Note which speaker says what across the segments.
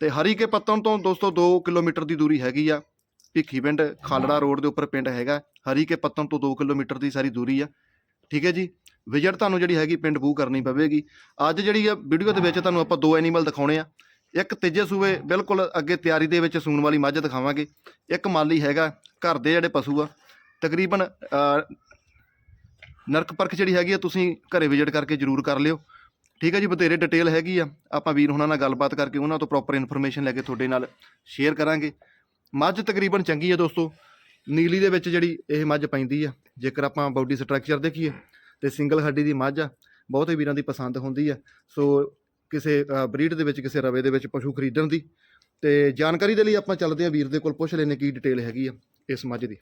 Speaker 1: ਤੇ ਹਰੀਕੇ ਪੱਤਨ ਤੋਂ ਦੋਸਤੋ 2 ਕਿਲੋਮੀਟਰ ਦੀ ਦੂਰੀ ਹੈਗੀ ਆ। ਭਿੱਖੀ ਪਿੰਡ ਖਾਲੜਾ ਰੋਡ ਦੇ ਉੱਪਰ ਪਿੰਡ ਹੈਗਾ। ਹਰੀਕੇ ਪੱਤਨ ਤੋਂ 2 ਕਿਲੋਮੀਟਰ ਦੀ ਸਾਰੀ ਦੂਰੀ ਆ। ਠੀਕ ਹੈ ਜੀ? ਵਿਜ਼ਿਟ ਤੁਹਾਨੂੰ ਜਿਹੜੀ ਹੈਗੀ ਪਿੰਡ ਬੂ ਕਰਨੀ ਪਵੇਗੀ। ਅੱਜ ਜਿਹੜੀ ਆ ਵੀਡੀਓ ਦੇ ਵਿੱਚ ਤੁਹਾਨੂੰ ਆਪਾਂ ਦੋ ਐਨੀਮਲ ਦਿਖਾਉਣੇ ਆ। ਇੱਕ ਤੀਜੇ ਸੂਏ ਬਿਲਕੁਲ ਅੱਗੇ ਤਿਆਰੀ ਦੇ ਵਿੱਚ ਸੂਣ ਵਾਲੀ ਮੱਝ ਦਿਖਾਵਾਂਗੇ। ਇੱਕ ਮਾਲੀ ਹੈਗਾ ਘਰ ਦੇ ਜਿਹੜੇ ਪਸ਼ੂ ਆ। ਤਕਰੀਬਨ ਨਰਕ ਪਰਖ ਜਿਹੜੀ ਹੈਗੀ ਆ ਤੁਸੀਂ ਘਰੇ ਵਿਜ਼ਿਟ ਕਰਕੇ ਜਰੂਰ ਕਰ ਲਿਓ। ਠੀਕ ਹੈ ਜੀ ਬਥੇਰੇ ਡਿਟੇਲ ਹੈਗੀ ਆ। ਆਪਾਂ ਵੀਰ ਹੁਣਾਂ ਨਾਲ ਗੱਲਬਾਤ ਕਰਕੇ ਉਹਨਾਂ ਤੋਂ ਪ੍ਰੋਪਰ ਇਨਫੋਰਮੇਸ਼ਨ ਲੈ ਕੇ ਤੁਹਾਡੇ ਨਾਲ ਸ਼ੇਅਰ ਕਰਾਂਗੇ। ਮੱਝ ਤਕਰੀਬਨ ਚੰਗੀ ਆ ਦੋਸਤੋ। ਨੀਲੀ ਦੇ ਵਿੱਚ ਜਿਹੜੀ ਇਹ ਮੱਝ ਪੈਂਦੀ ਆ ਜੇਕਰ ਆਪਾਂ ਬਾਡੀ ਸਟਰਕਚਰ ਦੇਖੀਏ ਤੇ ਸਿੰਗਲ ਹੱਡੀ ਦੀ ਮੱਝ ਆ ਬਹੁਤੇ ਵੀਰਾਂ ਦੀ ਪਸੰਦ ਹੁੰਦੀ ਆ। ਸੋ ਕਿਸੇ ਬਰੀਡ ਦੇ ਵਿੱਚ ਕਿਸੇ ਰਵੇ ਦੇ ਵਿੱਚ ਪਸ਼ੂ ਖਰੀਦਣ ਦੀ। ਤੇ ਜਾਣਕਾਰੀ ਦੇ ਲਈ ਆਪਾਂ ਚੱਲਦੇ ਆ ਵੀਰ ਦੇ ਕੋਲ ਪੁੱਛ ਲੈਨੇ ਕੀ ਡਿਟੇਲ ਹੈਗੀ ਆ ਇਸ ਮੱਝ ਦੀ।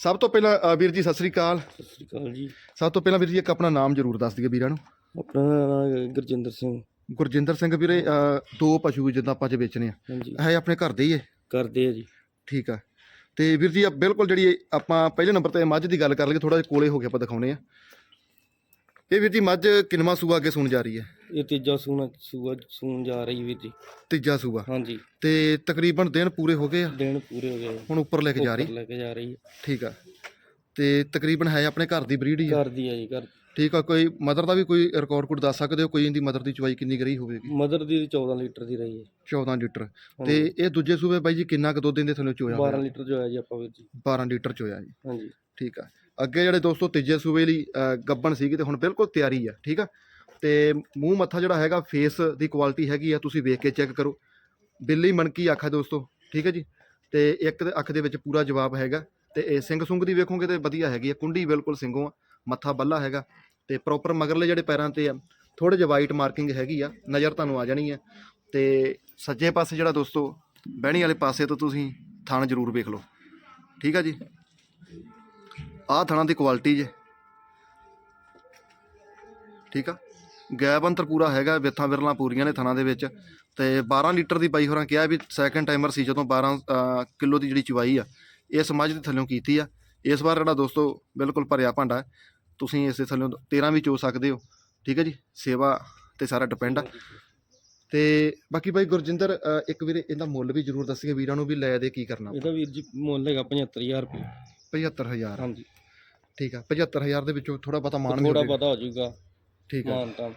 Speaker 1: ਸਭ ਤੋਂ ਪਹਿਲਾਂ ਵੀਰ ਜੀ ਸਤਿ ਸ੍ਰੀ ਅਕਾਲ।
Speaker 2: ਸਤਿ ਸ਼੍ਰੀ ਅਕਾਲ ਜੀ।
Speaker 1: ਸਭ ਤੋਂ ਪਹਿਲਾਂ ਵੀਰ ਜੀ ਇੱਕ ਆਪਣਾ ਨਾਮ ਜ਼ਰੂਰ ਦੱਸ ਦਈਏ ਵੀਰਾਂ ਨੂੰ।
Speaker 2: ਆਪਣਾ ਨਾਮ ਗੁਰਜਿੰਦਰ ਸਿੰਘ।
Speaker 1: ਗੁਰਜਿੰਦਰ ਸਿੰਘ ਵੀਰੇ ਦੋ ਪਸ਼ੂ ਜਿੱਦਾਂ ਆਪਾਂ ਅੱਜ ਵੇਚਣੇ ਆ।
Speaker 2: ਹਾਂਜੀ।
Speaker 1: ਇਹ ਆਪਣੇ ਘਰ ਦੇ ਹੀ ਹੈ
Speaker 2: ਕਰਦੇ ਆ ਜੀ।
Speaker 1: ਠੀਕ ਆ। ਤੇ ਵੀਰ ਜੀ ਆ ਬਿਲਕੁਲ ਜਿਹੜੀ ਇਹ ਆਪਾਂ ਪਹਿਲੇ ਨੰਬਰ ਤੇ ਮੱਝ ਦੀ ਗੱਲ ਕਰ ਲਈਏ ਥੋੜਾ ਜਿਹਾ ਕੋਲੇ ਹੋ ਕੇ ਆਪਾਂ ਦਿਖਾਉਣੇ ਆ। ਇਹ ਵੀਰ ਜੀ ਮੱਝ ਕਿੰਨਵਾਂ ਸੂਆ ਅੱਗੇ ਸੁਣ ਜਾ ਰਹੀ ਹੈ?
Speaker 2: ਇਹ ਤੀਜਾ ਸੂਣਾ ਸੂਆ ਸੂਣ ਜਾ ਰਹੀ ਵੀਰ ਜੀ।
Speaker 1: ਤੀਜਾ ਸੂਆ।
Speaker 2: ਹਾਂਜੀ।
Speaker 1: ਤੇ ਤਕਰੀਬਨ ਦਿਨ ਪੂਰੇ ਹੋ ਗਏ ਆ?
Speaker 2: ਦਿਨ ਪੂਰੇ ਹੋ ਗਏ
Speaker 1: ਹੁਣ ਉੱਪਰ ਲੈ ਕੇ ਜਾ
Speaker 2: ਉੱਪਰ
Speaker 1: ਰਹੀ
Speaker 2: ਲੈ ਕੇ ਜਾ ਰਹੀ ਹੈ।
Speaker 1: ਠੀਕ ਆ। ਤੇ ਤਕਰੀਬਨ ਹੈ ਆਪਣੇ ਘਰ ਦੀ ਬਰੀਡ ਹੀ ਆ?
Speaker 2: ਕਰਦੀ ਆ ਜੀ ਕਰ
Speaker 1: ਠੀਕ ਆ ਕੋਈ ਮਦਰ ਦਾ ਵੀ ਕੋਈ ਰਿਕਾਰਡ ਕੋਡ ਦੱਸ ਸਕਦੇ ਹੋ? ਕੋਈ ਇਹਦੀ ਮਦਰ ਦੀ ਚਵਾਈ ਕਿੰਨੀ ਗਰੀ ਹੋਵੇਗੀ?
Speaker 2: ਮਦਰ ਦੀ 14 ਲੀਟਰ ਦੀ ਰਹੀ ਹੈ।
Speaker 1: 14 ਲੀਟਰ। ਤੇ ਇਹ ਦੂਜੇ ਸੂਬੇ ਬਾਈ ਜੀ ਕਿੰਨਾ ਕੁ ਦੁੱਧ ਦਿੰਦੇ ਤੁਹਾਨੂੰ ਚੋਇਆ
Speaker 2: 12 ਲੀਟਰ ਜੋ ਹੈ ਜੀ ਆਪਾਂ ਵੀਰ ਜੀ।
Speaker 1: 12 ਲੀਟਰ ਚੋਇਆ ਜੀ।
Speaker 2: ਹਾਂਜੀ।
Speaker 1: ਠੀਕ ਆ। ਅੱਗੇ ਜਿਹੜੇ ਦੋਸਤੋ ਤੀਜੇ ਸੂਬੇ ਲਈ ਅ, ਗੱਬਣ ਸੀਗੀ ਤੇ ਹੁਣ ਬਿਲਕੁਲ ਤਿਆਰੀ ਆ ਠੀਕ ਆ? ਤੇ ਮੂੰਹ ਮੱਥਾ ਜਿਹੜਾ ਹੈਗਾ ਫੇਸ ਦੀ ਕੁਆਲਿਟੀ ਹੈਗੀ ਆ ਤੁਸੀਂ ਵੇਖ ਕੇ ਚੈੱਕ ਕਰੋ। ਬਿੱਲੀ ਮਣਕੀ ਅੱਖ ਹੈ ਦੋਸਤੋ ਠੀਕ ਹੈ ਜੀ? ਤੇ ਇੱਕ ਦੇ ਅੱਖ ਦੇ ਵਿੱਚ ਪੂਰਾ ਜਵਾਬ ਹੈਗਾ। ਤੇ ਇਹ ਸਿੰਘ ਸੁੰਗ ਦੀ ਵੇਖੋਗੇ ਤੇ ਵਧੀਆ ਹੈਗੀ ਆ ਕੁੰਡੀ ਬਿਲਕੁਲ ਸਿੰਘੋਂ ਆ। ਮੱਥਾ ਬੱਲਾ ਹੈਗਾ ਤੇ ਪ੍ਰੋਪਰ ਮਗਰਲੇ ਜਿਹੜੇ ਪੈਰਾਂ ਤੇ ਆ ਥੋੜੇ ਜਿਹਾ ਵਾਈਟ ਮਾਰਕਿੰਗ ਹੈਗੀ ਆ ਨਜ਼ਰ ਤੁਹਾਨੂੰ ਆ ਜਾਣੀ ਹੈ ਤੇ ਸੱਜੇ ਪਾਸੇ ਜਿਹੜਾ ਦੋਸਤੋ ਬਹਿਣੀ ਵਾਲੇ ਪਾਸੇ ਤੋਂ ਤੁਸੀਂ ਥਣ ਜ਼ਰੂਰ ਵੇਖ ਲਓ। ਠੀਕ ਆ ਜੀ? ਆਹ ਥਣਾਂ ਦੀ ਕੁਆਲਿਟੀ ਜੇ। ਠੀਕ ਆ? ਗੈਪ ਅੰਤਰ ਪੂਰਾ ਹੈਗਾ ਵਿੱਥਾਂ ਵਿਰਲਾਂ ਪੂਰੀਆਂ ਨੇ ਥਣਾਂ ਦੇ ਵਿੱਚ। ਤੇ 12 ਲੀਟਰ ਦੀ ਬਾਈ ਹੋਰਾਂ ਕਿਹਾ ਵੀ ਸੈਕੰਡ ਟਾਈਮਰ ਸੀ ਜਦੋਂ 12 ਅ, ਕਿਲੋ ਦੀ ਜਿਹੜੀ ਚਵਾਈ ਆ ਇਸ ਮੱਝ ਦੇ ਥੱਲਿਓਂ ਕੀਤੀ ਆ। ਇਸ ਵਾਰ ਜਿਹੜਾ ਦੋਸਤੋ ਬਿਲਕੁਲ ਭਰਿਆ ਭਾਂਡਾ ਤੁਸੀਂ ਇਸ ਦੇ ਥੱਲਿਓਂ 13 ਵੀ ਚੋ ਸਕਦੇ ਹੋ ਠੀਕ ਹੈ ਜੀ ਸੇਵਾ ਤੇ ਸਾਰਾ ਡਿਪੈਂਡ ਆ। ਤੇ ਬਾਕੀ ਬਾਈ ਗੁਰਜਿੰਦਰ ਅ, ਇੱਕ ਵੀਰੇ ਇਹਦਾ ਮੁੱਲ ਵੀ ਜ਼ਰੂਰ ਦੱਸੀਏ ਵੀਰਾਂ ਨੂੰ ਵੀ ਲੈ ਦੇ ਕੀ ਕਰਨਾ।
Speaker 2: ਇਹਦਾ ਵੀਰ ਜੀ ਮੁੱਲ ਹੈਗਾ 75000 ਰੁਪਏ।
Speaker 1: 75000
Speaker 2: ਹਾਂਜੀ।
Speaker 1: ਠੀਕ ਆ 75000 ਦੇ ਵਿੱਚੋਂ ਥੋੜਾ ਬਹੁਤਾ ਮਾਨ ਵੀ
Speaker 2: ਥੋੜਾ
Speaker 1: ਜਾਏਗਾ।
Speaker 2: ਪਤਾ ਹੋ ਜਾਊਗਾ
Speaker 1: ਠੀਕ ਆ।
Speaker 2: ਮਾਨ ਤਾਂ।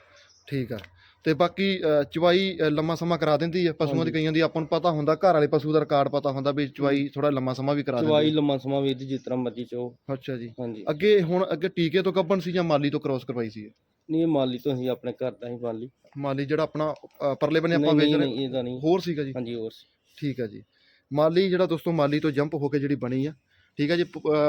Speaker 1: ਠੀਕ ਆ। ਤੇ ਬਾਕੀ ਚਵਾਈ ਲੰਮਾ ਸਮਾਂ ਕਰਾ ਦਿੰਦੀ ਹੈ ਪਸ਼ੂਆਂ ਦੀ। ਕਈਆਂ ਦੀ ਆਪਾਂ ਨੂੰ ਪਤਾ ਹੁੰਦਾ ਘਰ ਵਾਲੇ ਪਸ਼ੂ ਦਾ ਰਿਕਾਰਡ ਪਤਾ ਹੁੰਦਾ ਵੀ ਚਵਾਈ ਥੋੜਾ ਲੰਮਾ ਸਮਾਂ ਵੀ ਕਰਾ
Speaker 2: ਚਵਾਈ
Speaker 1: ਦਿੰਦੀ
Speaker 2: ਲੰਮਾ ਸਮਾਂ ਜੀ ਜਿਸ ਤਰ੍ਹਾਂ ਮਰਜ਼ੀ ਚੋ।
Speaker 1: ਹੈ। ਅੱਛਾ ਜੀ।
Speaker 2: ਹਾਂਜੀ।
Speaker 1: ਅੱਗੇ ਹੁਣ ਅੱਗੇ ਟੀਕੇ ਤੋਂ ਗੱਭਣ ਸੀ ਜਾਂ ਮਾਲੀ ਤੋਂ ਕ੍ਰੋਸ ਕਰਵਾਈ ਸੀ?
Speaker 2: ਨਹੀਂ ਇਹ ਮਾਲੀ ਤੋਂ ਅਸੀਂ ਆਪਣੇ ਘਰ ਦਾ ਹੀ ਮਾਲੀ।
Speaker 1: ਮਾਲੀ ਜਿਹੜਾ ਆਪਣਾ ਪਰਲੇ ਬੰਨੇ ਆਪਾਂ ਵੇਚ ਰਹੇ
Speaker 2: ਨਹੀਂ, ਇਹਦਾ ਨਹੀਂ।
Speaker 1: ਹੋਰ ਸੀਗਾ ਜੀ?
Speaker 2: ਹਾਂਜੀ ਹੋਰ
Speaker 1: ਠੀਕ ਆ ਜੀ। ਮਾਲੀ ਜਿਹੜਾ ਦੋਸਤੋ ਮਾਲੀ ਤੋਂ ਜੰਪ ਹੋ ਕੇ ਜਿਹੜੀ ਬਣੀ ਆ ਠੀਕ ਆ ਜੀ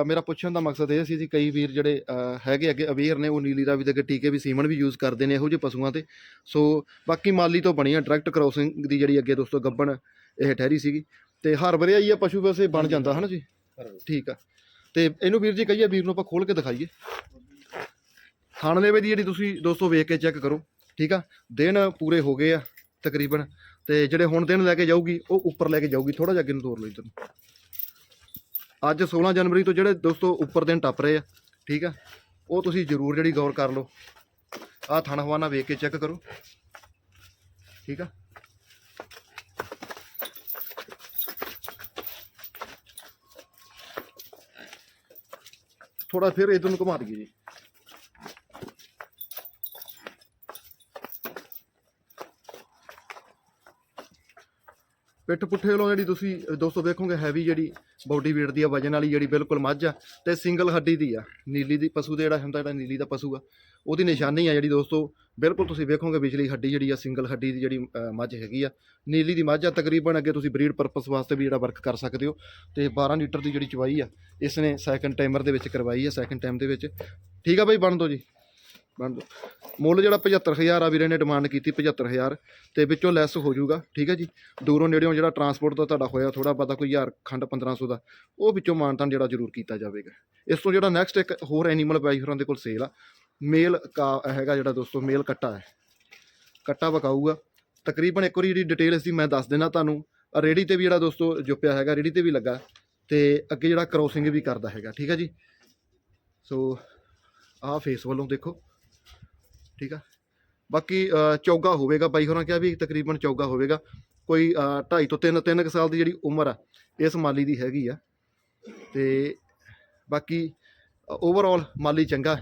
Speaker 1: ਮੇਰਾ ਪੁੱਛਣ ਦਾ ਮਕਸਦ ਇਹ ਸੀ ਜੀ ਕਈ ਵੀਰ ਜਿਹੜੇ ਹੈਗੇ ਅੱਗੇ ਅਵੇਅਰ ਨੇ ਉਹ ਨੀਲੀ ਰਾਵੀ ਦੇ ਅੱਗੇ ਟੀਕੇ ਵੀ ਸੀਮਨ ਵੀ ਯੂਜ਼ ਕਰਦੇ ਨੇ ਇਹੋ ਜਿਹੇ ਪਸ਼ੂਆਂ ਤੇ। ਸੋ ਬਾਕੀ ਮਾਲੀ ਤੋਂ ਬਣੀ ਆ ਡਾਇਰੈਕਟ ਕ੍ਰੋਸਿੰਗ ਦੀ ਜਿਹੜੀ ਅੱਗੇ ਦੋਸਤੋ ਗੱਬਣ ਇਹ ਠਹਿਰੀ ਸੀਗੀ। ਤੇ ਹਰ ਵਰਿਆ ਹੀ ਆ ਪਸ਼ੂ ਵੈਸੇ ਬਣ ਜਾਂਦਾ ਹਨਾ ਜੀ? ਠੀਕ ਆ। ਤੇ ਇਹਨੂੰ ਵੀਰ ਜੀ ਕਹੀਏ ਵੀਰ ਨੂੰ ਆਪਾਂ ਖੋਲ ਕੇ ਦਿਖਾਈਏ। ਥਣ ਲੈਵੇ ਦੀ ਜਿਹੜੀ ਤੁਸੀਂ ਦੋਸਤੋ ਵੇਖ ਕੇ ਚੈੱਕ ਕਰੋ ਠੀਕ ਆ? ਦਿਨ ਪੂਰੇ ਹੋ ਗਏ ਆ ਤਕਰੀਬਨ ਤੇ ਜਿਹੜੇ ਹੁਣ ਦਿਨ ਲੈ ਕੇ ਜਾਊਗੀ ਉਹ ਉੱਪਰ ਲੈ ਕੇ ਜਾਊਗੀ ਥੋੜਾ ਜਿਹਾ ਅੱਗੇ ਨੂੰ ਤੋਰ ਲਓ ਇੱਧਰ। ਅੱਜ 16 ਜਨਵਰੀ ਤੋਂ ਜਿਹੜੇ ਦੋਸਤੋ ਉੱਪਰ ਦਿਨ ਟੱਪ ਰਹੇ ਆ, ਠੀਕ ਆ, ਉਹ ਤੁਸੀਂ ਜ਼ਰੂਰ ਜਿਹੜੀ ਗੌਰ ਕਰ ਲਓ। ਆਹ ਥਣ ਹਵਾਨਾ ਵੇਖ ਕੇ ਚੈੱਕ ਕਰੋ, ਠੀਕ ਆ। ਥੋੜਾ ਫਿਰ ਇਧਰ ਨੂੰ ਘੁਮਾ ਦਈਏ ਜੀ। ਪਿੱਠ ਪੁੱਠੇ ਵੱਲੋਂ ਜਿਹੜੀ ਤੁਸੀਂ ਅ, ਦੋਸਤੋ ਵੇਖੋਗੇ ਹੈਵੀ ਜਿਹੜੀ ਬਾਡੀ weight ਦੀ ਆ ਵਜਨ ਵਾਲੀ ਜਿਹੜੀ ਬਿਲਕੁਲ ਮੱਝ ਆ ਤੇ ਸਿੰਗਲ ਹੱਡੀ ਦੀ ਆ ਨੀਲੀ ਦੀ ਪਸ਼ੂ ਦੇ ਜਿਹੜਾ ਹੁੰਦਾ ਜਿਹੜਾ ਨੀਲੀ ਦਾ ਪਸ਼ੂ ਆ ਉਹਦੀ ਨਿਸ਼ਾਨੀ ਆ ਜਿਹੜੀ ਦੋਸਤੋ ਬਿਲਕੁਲ ਤੁਸੀਂ ਵੇਖੋਗੇ ਵਿਚਲੀ ਹੱਡੀ ਜਿਹੜੀ ਆ ਸਿੰਗਲ ਹੱਡੀ ਦੀ ਜਿਹੜੀ ਮੱਝ ਹੈਗੀ ਆ ਨੀਲੀ ਦੀ ਮੱਝ ਆ ਤਕਰੀਬਨ ਅੱਗੇ ਤੁਸੀਂ ਬਰੀਡ ਪਰਪਸ ਵਾਸਤੇ ਵੀ ਜਿਹੜਾ ਵਰਕ ਕਰ ਸਕਦੇ ਹੋ ਤੇ 12 ਲੀਟਰ ਦੀ ਜਿਹੜੀ ਚਵਾਈ ਆ ਇਸ ਨੇ ਸੈਕੰਡ ਟਾਈਮਰ ਦੇ ਵਿੱਚ ਕਰਵਾਈ ਆ ਸੈਕੰਡ ਟਾਈਮ ਦੇ ਵਿੱਚ ਠੀਕ ਆ ਬਾਈ ਬਣ ਦੋ ਜੀ ਬਣ ਦੋ। ਮੁੱਲ ਜਿਹੜਾ 75000 ਆ ਵੀਰੇ ਨੇ ਡਿਮਾਂਡ ਕੀਤੀ 75000 ਤੇ ਵਿੱਚੋਂ ਲੈਸ ਹੋ ਜਾਊਗਾ, ਠੀਕ ਹੈ ਜੀ। ਦੂਰੋਂ ਨੇੜਿਓਂ ਜਿਹੜਾ ਟਰਾਂਸਪੋਰਟ ਦਾ ਤੁਹਾਡਾ ਹੋਇਆ ਥੋੜਾ ਪਤਾ ਕੋਈ ਹਜ਼ਾਰ ਖੰਡ 1500 ਦਾ, ਉਹ ਵਿੱਚੋਂ ਮਾਨਤਾਨ ਜਿਹੜਾ ਜ਼ਰੂਰ ਕੀਤਾ ਜਾਵੇਗਾ। ਇਸ ਤੋਂ ਜਿਹੜਾ ਨੈਕਸਟ ਇੱਕ ਹੋਰ ਐਨੀਮਲ ਬਾਈ ਹੋਰਾਂ ਦੇ ਕੋਲ ਸੇਲ ਆ ਮੇਲ ਕਾ ਹੈਗਾ ਜਿਹੜਾ ਦੋਸਤੋ ਮੇਲ ਕੱਟਾ ਹੈ। ਕੱਟਾ ਵਕਾਊਗਾ। ਤਕਰੀਬਨ ਇੱਕ ਵਾਰੀ ਜਿਹੜੀ ਡਿਟੇਲ ਇਸ ਦੀ ਮੈਂ ਦੱਸ ਦੇਣਾ ਤੁਹਾਨੂੰ। ਰੇੜੀ ਤੇ ਵੀ ਜਿਹੜਾ ਦੋਸਤੋ ਜੁਪਿਆ ਹੈਗਾ, ਰੇੜੀ ਤੇ ਵੀ ਲੱਗਾ, ਤੇ ਅੱਗੇ ਜਿਹੜਾ ਕ੍ਰੋਸਿੰਗ ਵੀ ਕਰਦਾ ਹੈਗਾ, ਠੀਕ ਹੈ ਜੀ। ਸੋ ਆਹ ਫੇਸ ਵੱਲੋਂ ਦੇਖੋ ਠੀਕ ਆ? ਬਾਕੀ ਚੌਗਾ ਹੋਵੇਗਾ। ਬਾਈ ਹੋਰਾਂ ਕਿਹਾ ਵੀ ਤਕਰੀਬਨ ਚੌਗਾ ਹੋਵੇਗਾ। ਕੋਈ 2.5 ਤੋਂ 3 3 ਸਾਲ ਦੀ ਜਿਹੜੀ ਉਮਰ ਆ, ਇਸ ਮਾਲੀ ਦੀ ਹੈਗੀ ਆ। ਤੇ ਬਾਕੀ ਓਵਰਆਲ ਮਾਲੀ ਚੰਗਾ।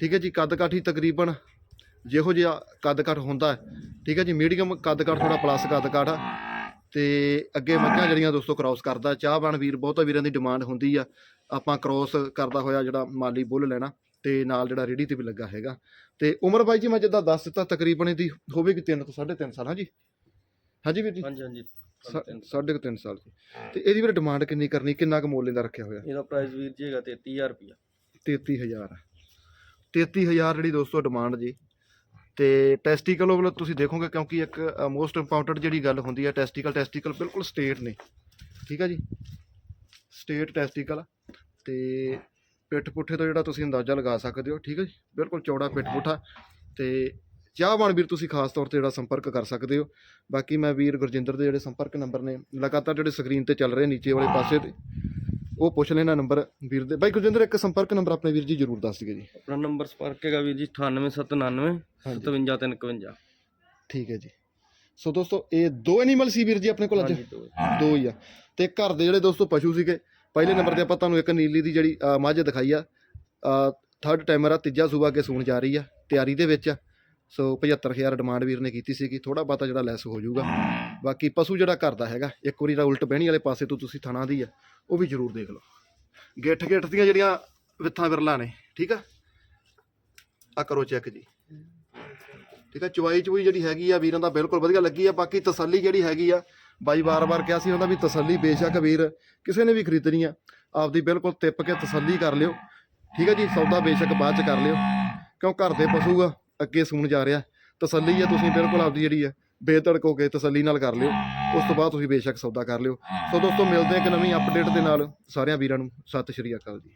Speaker 1: ਠੀਕ ਹੈ ਜੀ ਕੱਦ ਕਾਠੀ ਤਕਰੀਬਨ ਜਿਹੋ ਜਿਹਾ ਕੱਦ ਕਾਠ ਹੁੰਦਾ ਠੀਕ ਹੈ ਜੀ ਮੀਡੀਅਮ ਕੱਦ ਕਾਠ ਥੋੜਾ ਪਲੱਸ ਕੱਦ ਕਾਠ ਆ। ਤੇ ਅੱਗੇ ਮੱਝਾਂ ਜਿਹੜੀਆਂ ਦੋਸਤੋ ਕ੍ਰਾਸ ਕਰਦਾ, ਚਾਹਵਾਨ ਵੀਰ, ਬਹੁਤਾ ਵੀਰਾਂ ਦੀ ਡਿਮਾਂਡ ਹੁੰਦੀ ਆ। ਆਪਾਂ ਕ੍ਰਾਸ ਕਰਦਾ ਹੋਇਆ ਜਿਹੜਾ ਮਾਲੀ ਬੁੱਲ ਲੈਣਾ। ਤੇ ਨਾਲ ਜਿਹੜਾ ਰੇੜੀ ਤੇ ਵੀ ਲੱਗਾ ਹੈਗਾ। ਤੇ ਉਮਰ ਬਾਈ ਜੀ ਮੈਂ ਜਿੱਦਾਂ ਦੱਸ ਦਿੱਤਾ ਤਕਰੀਬਨ ਇਹਦੀ ਹੋਵੇਗੀ 3 ਤੋਂ 3.5 ਸਾਲ ਹਾਂਜੀ? ਹਾਂਜੀ ਵੀਰ ਜੀ?
Speaker 2: ਹਾਂਜੀ ਹਾਂਜੀ
Speaker 1: ਸਾਢੇ ਕੁ ਤਿੰਨ ਸਾਲ ਦੀ। ਤੇ ਇਹਦੀ ਵੀਰ ਡਿਮਾਂਡ ਕਿੰਨੀ ਕਰਨੀ ਕਿੰਨਾ ਕੁ ਮੁੱਲ ਇਹਦਾ ਰੱਖਿਆ ਹੋਇਆ?
Speaker 2: ਇਹਦਾ ਪ੍ਰਾਈਸ ਵੀਰ ਜੀ ਹੈਗਾ 33000 ਰੁਪਇਆ
Speaker 1: 33000 33000 ਜਿਹੜੀ ਦੋਸਤੋ ਡਿਮਾਂਡ ਜੀ। ਤੇ ਟੈਸਟੀਕਲ ਵੱਲ ਤੁਸੀਂ ਦੇਖੋਗੇ ਕਿਉਂਕਿ ਇੱਕ ਮੋਸਟ ਇੰਪੋਰਟੈਂਟ ਜਿਹੜੀ ਗੱਲ ਹੁੰਦੀ ਹੈ ਟੈਸਟੀਕਲ ਟੈਸਟੀਕਲ ਬਿਲਕੁਲ ਸਟੇਟ ਨੇ। ਠੀਕ ਹੈ ਜੀ? ਸਟੇਟ ਟੈਸਟੀਕਲ ਤੇ ਪਿੱਠ ਪੁੱਠੇ ਤੋਂ ਜਿਹੜਾ ਤੁਸੀਂ ਅੰਦਾਜ਼ਾ ਲਗਾ ਸਕਦੇ ਹੋ ਠੀਕ ਹੈ ਜੀ? ਬਿਲਕੁਲ ਚੌੜਾ ਪਿੱਠ ਪੁੱਠਾ ਤੇ ਚਾਹਵਾਨ ਵੀਰ ਤੁਸੀਂ ਖਾਸ ਤੌਰ ਤੇ ਜਿਹੜਾ ਸੰਪਰਕ ਕਰ ਸਕਦੇ ਹੋ। ਬਾਕੀ ਮੈਂ ਵੀਰ ਗੁਰਜਿੰਦਰ ਦੇ ਜਿਹੜੇ ਸੰਪਰਕ ਨੰਬਰ ਨੇ ਲਗਾਤਾਰ ਜਿਹੜੇ ਸਕਰੀਨ ਤੇ ਚੱਲ ਰਹੇ ਨੀਚੇ ਵਾਲੇ ਪਾਸੇ ਤੇ ਉਹ ਪੁੱਛ ਲੈਣਾ ਨੰਬਰ ਵੀਰ ਦੇ। ਬਾਈ ਗੁਰਜਿੰਦਰ ਇੱਕ ਸੰਪਰਕ ਨੰਬਰ ਆਪਣੇ ਵੀਰ ਜੀ ਜਰੂਰ ਦੱਸ ਦਿਓ ਜੀ।
Speaker 2: ਆਪਣਾ ਨੰਬਰ ਸੰਪਰਕ ਹੈਗਾ ਵੀਰ ਜੀ 9899 57351
Speaker 1: ਠੀਕ ਹੈ ਜੀ। ਸੋ ਦੋਸਤੋ ਇਹ ਦੋ ਐਨੀਮਲ ਸੀ ਵੀਰ ਜੀ ਆਪਣੇ ਕੋਲ ਅੱਜ?
Speaker 2: ਦੋ
Speaker 1: ਹੀ ਆ। ਤੇ ਘਰ ਦੇ ਜਿਹੜੇ ਦੋਸਤੋ ਪਸ਼ੂ ਸੀਗੇ ਪਹਿਲੇ ਨੰਬਰ ਤੇ ਆਪਾਂ ਤੁਹਾਨੂੰ ਇੱਕ ਨੀਲੀ ਦੀ ਜਿਹੜੀ ਮੱਝ ਦਿਖਾਈ ਆ ਥਰਡ ਟਾਈਮਰ ਆ ਤੀਜਾ ਸੂਬਾ ਅੱਗੇ ਸੂਣ ਜਾ ਰਹੀ ਆ ਤਿਆਰੀ ਦੇ ਵਿੱਚ ਸੋ 75000 ਡਿਮਾਂਡ ਵੀਰ ਨੇ ਕੀਤੀ ਸੀਗੀ ਥੋੜਾ ਬਾਤਾ ਜਿਹੜਾ ਲੈਸ ਹੋ ਜਾਊਗਾ। ਬਾਕੀ ਪਸ਼ੂ ਜਿਹੜਾ ਘਰ ਦਾ ਹੈਗਾ ਇੱਕ ਵਾਰੀ ਦਾ ਉਲਟ ਬਹਿਣੀ ਵਾਲੇ ਪਾਸੇ ਤੋਂ ਤੁਸੀਂ ਥਣਾ ਦੀ ਆ ਉਹ ਵੀ ਜ਼ਰੂਰ ਦੇਖ ਲਓ। ਗਿੱਠ ਗਿੱਠ ਦੀਆਂ ਜਿਹੜੀਆਂ ਵਿਥਾਂ ਵਿਰਲਾ ਨੇ ਠੀਕ ਆ? ਆ ਕਰੋ ਚੈੱਕ ਜੀ। ਠੀਕ ਆ ਚਵਾਈ ਚੁਈ ਜਿਹੜੀ ਹੈਗੀ ਆ ਵੀਰਾਂ ਦਾ ਬਿਲਕੁਲ ਵਧੀਆ ਲੱਗੀ ਆ ਬਾਕੀ ਤਸੱਲੀ ਜਿਹੜੀ ਹੈਗੀ ਆ ਬਾਈ ਵਾਰ-ਵਾਰ ਕਿਹਾ ਸੀ ਉਹਦਾ ਵੀ ਤਸੱਲੀ ਬੇਸ਼ੱਕ ਵੀਰ ਕਿਸੇ ਨੇ ਵੀ ਖਰੀਦਣੀ ਆ। ਆਪਦੀ ਬਿਲਕੁਲ ਤਿੱਪ ਕੇ ਤਸੱਲੀ ਕਰ ਲਿਓ। ਠੀਕ ਆ ਜੀ ਸੌਦਾ ਬੇਸ਼ੱਕ ਬਾਅਦ ਚ ਕਰ ਲਿਓ। ਕਿਉਂ ਘਰ ਦੇ ਪਸ਼ੂ ਆ ਅੱਗੇ ਸੂਣ ਜਾ ਰਿਹਾ। ਤਸੱਲੀ ਆ ਤੁਸੀਂ ਬਿਲਕੁਲ ਆਪਦੀ ਜਿਹੜੀ ਆ ਬੇਤੜਕ ਹੋ ਕੇ ਤਸੱਲੀ ਨਾਲ ਕਰ ਲਿਓ। ਉਸ ਤੋਂ ਬਾਅਦ ਤੁਸੀਂ ਬੇਸ਼ੱਕ ਸੌਦਾ ਕਰ ਲਿਓ। ਸੋ ਦੋਸਤੋ ਮਿਲਦੇ ਹਾਂ ਇੱਕ ਨਵੀਂ ਅਪਡੇਟ ਦੇ ਨਾਲ। ਸਾਰਿਆਂ ਵੀਰਾਂ ਨੂੰ ਸਤਿ ਸ਼੍ਰੀ ਅਕਾਲ ਜੀ।